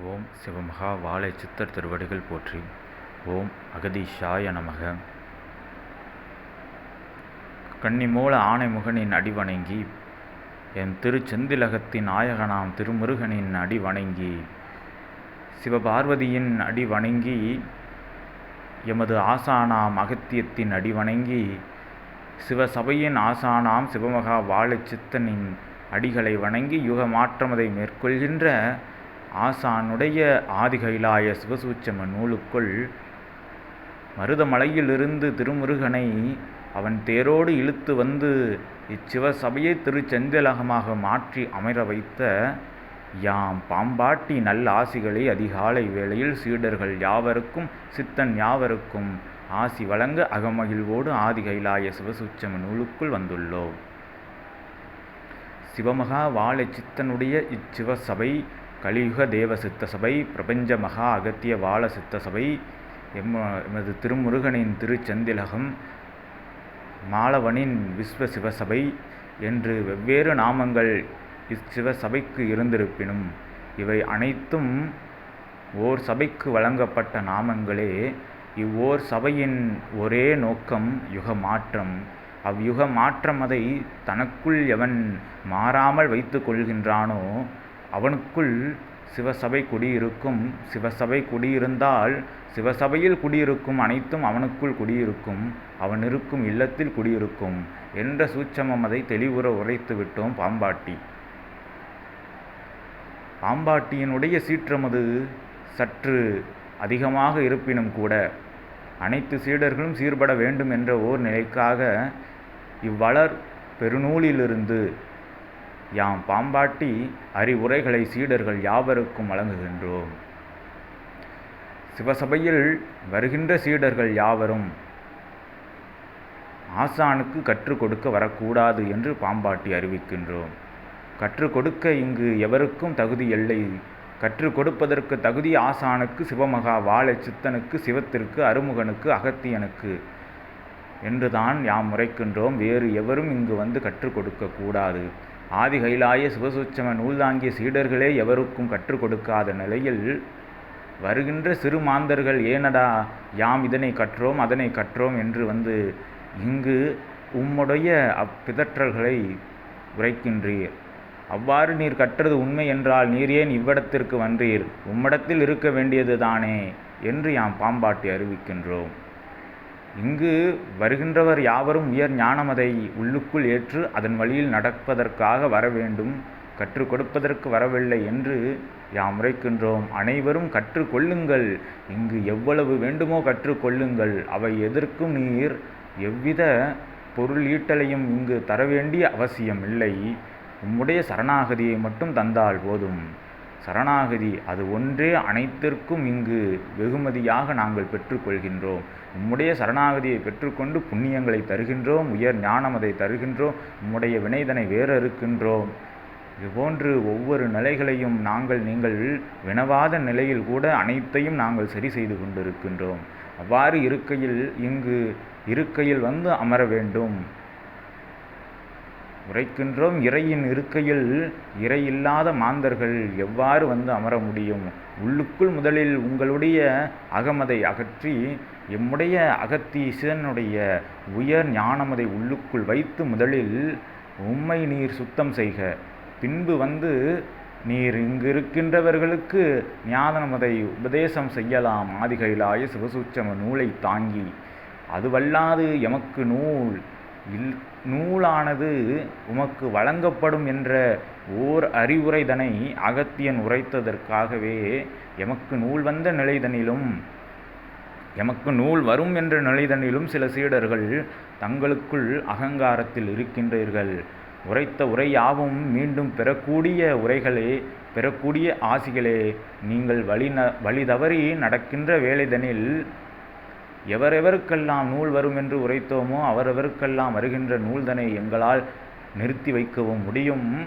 ஓம் சிவமகா வாழை சித்தர் திருவடிகள் போற்றி. ஓம் அகதீஷாய நமக. கன்னிமூல ஆணைமுகனின் அடி வணங்கி என் திருச்செந்திலகத்தின் நாயகனாம் திருமுருகனின் அடி வணங்கி சிவபார்வதியின் அடி வணங்கி எமது ஆசானாம் அகத்தியத்தின் அடி வணங்கி சிவசபையின் ஆசானாம் சிவமகா வாழை சித்தனின் அடிகளை வணங்கி யுக மாற்றமதை மேற்கொள்கின்ற ஆசானுடைய ஆதிகைலாய சிவசூச்சம நூலுக்குள் மருதமலையிலிருந்து திருமுருகனை அவன் தேரோடு இழுத்து வந்து இச்சிவசபையை திருச்செந்திலகமாக மாற்றி அமர வைத்த யாம் பாம்பாட்டி நல்ல ஆசிகளை அதிகாலை வேளையில் சீடர்கள் யாவருக்கும் சித்தன் யாவருக்கும் ஆசி வழங்க அகமகிழ்வோடு ஆதிகைலாய சிவசூச்சம நூலுக்குள் வந்துள்ளோம். சிவமகா வாழை சித்தனுடைய இச்சிவசபை கலியுக தேவ சித்த சபை பிரபஞ்ச மகா அகத்திய வாழ சித்த சபை எம் எமது திருமுருகனின் திருச்செந்திலகம் மாலவனின் விஸ்வ சிவசபை என்று வெவ்வேறு நாமங்கள் இச்சிவசபைக்கு இருந்திருப்பினும் இவை அனைத்தும் ஓர் சபைக்கு வழங்கப்பட்ட நாமங்களே. இவ்வோர் சபையின் ஒரே நோக்கம் யுக மாற்றம் அவ்யுக மாற்றம் அதை தனக்குள் எவன் மாறாமல் வைத்து கொள்கின்றானோ அவனுக்குள் சிவசபை குடியிருக்கும். சிவசபை குடியிருந்தால் சிவசபையில் குடியிருக்கும் அனைத்தும் அவனுக்குள் குடியிருக்கும். அவன் இருக்கும் இல்லத்தில் குடியிருக்கும் என்ற சூட்சமம் அதை தெளிவுற உரைத்து விட்டோம் பாம்பாட்டி. பாம்பாட்டியினுடைய சீற்றமது சற்று அதிகமாக இருப்பினும் கூட அனைத்து சீடர்களும் சீர்பட வேண்டும் என்ற ஓர் நிலைக்காக இவ்வளர் பெருநூலிலிருந்து யாம் பாம்பாட்டி அறிவுரைகளை சீடர்கள் யாவருக்கும் வழங்குகின்றோம். சிவசபையில் வருகின்ற சீடர்கள் யாவரும் ஆசானுக்கு கற்றுக் கொடுக்க வரக்கூடாது என்று பாம்பாட்டி அறிவிக்கின்றோம். கற்றுக் கொடுக்க இங்கு எவருக்கும் தகுதி இல்லை. கற்றுக் கொடுப்பதற்கு தகுதி ஆசானுக்கு சிவமகா வாழை சித்தனுக்கு சிவத்திற்கு அருமுகனுக்கு அகத்தியனுக்கு என்றுதான் யாம் முறைக்கின்றோம். வேறு எவரும் இங்கு வந்து கற்றுக் கொடுக்கக்கூடாது. ஆதி கைலாய சிவசுச்சம நூல்தாங்கிய சீடர்களே எவருக்கும் கற்றுக் கொடுக்காத நிலையில் வருகின்ற சிறு மாந்தர்கள் ஏனடா யாம் இதனை கற்றோம் அதனை கற்றோம் என்று வந்து இங்கு உம்முடைய அப்பிதற்றல்களை உரைக்கின்றீர். அவ்வாறு நீர் கற்றது உண்மை என்றால் நீர் ஏன் இவ்விடத்திற்கு வன்றீர் உம்மிடத்தில் இருக்க வேண்டியது தானே என்று யாம் பாம்பாட்டி அறிவிக்கின்றோம். இங்கு வருகின்றவர் யாவரும் உயர் ஞானமதை உள்ளுக்குள் ஏற்று அதன் வழியில் நடப்பதற்காக வர வேண்டும் கற்றுக் கொடுப்பதற்கு வரவில்லை என்று யாம் உரைக்கின்றோம். அனைவரும் கற்றுக்கொள்ளுங்கள் இங்கு எவ்வளவு வேண்டுமோ கற்றுக்கொள்ளுங்கள் அவை எதற்கும் நீர் எவ்வித பொருள் ஈட்டலையும் இங்கு தர வேண்டிய அவசியம் இல்லை உம்முடைய சரணாகதியை மட்டும் தந்தால் போதும். சரணாகதி. அது ஒன்றே அனைத்திற்கும் இங்கு வெகுமதியாக நாங்கள் பெற்றுக்கொள்கின்றோம். உம்முடைய சரணாகதியை பெற்றுக்கொண்டு புண்ணியங்களை தருகின்றோம். உயர் ஞானம் அதை தருகின்றோம். உம்முடைய வினைதனை வேற இருக்கின்றோம் இதுபோன்று ஒவ்வொரு நிலைகளையும் நாங்கள் நீங்கள் வினவாத நிலையில் கூட அனைத்தையும் நாங்கள் சரி செய்து கொண்டிருக்கின்றோம். அவ்வாறு இருக்கையில் இங்கு இருக்கையில் வந்து அமர வேண்டும். உரைக்கின்றோம் இறையின் இருக்கையில் இறை இல்லாத மாந்தர்கள் எவ்வாறு வந்து அமர முடியும்? உள்ளுக்குள் முதலில் உங்களுடைய அகமதை அகற்றி எம்முடைய அகத்தீசனுடைய உயர் ஞானமதை உள்ளுக்குள் வைத்து முதலில் உம்மை நீர் சுத்தம் செய்க. பின்பு வந்து நீர் இங்கு இருக்கின்றவர்களுக்கு ஞானமதை உபதேசம் செய்யலாம். ஆதிகைலாய சிவசூச்சம நூலை தாங்கி அதுவல்லாது எமக்கு நூல் இல் நூலானது உமக்கு வழங்கப்படும் என்ற ஓர் அறிவுரைதனை அகத்தியன் உரைத்ததற்காகவே எமக்கு நூல் வந்த நிலைதனிலும் எமக்கு நூல் வரும் என்ற நிலைதனிலும் சில சீடர்கள் தங்களுக்குள் அகங்காரத்தில் இருக்கின்றீர்கள். உரைத்த உரை யாவும் மீண்டும் பெறக்கூடிய உரைகளே பெறக்கூடிய ஆசிகளே நீங்கள் வழி ந வழி தவறி நடக்கின்ற வேலைதனில் எவரெவருக்கெல்லாம் நூல் வரும் என்று உரைத்தோமோ அவரவருக்கெல்லாம் வருகின்ற நூல்தனை எங்களால் நிறுத்தி வைக்கவும் முடியும்.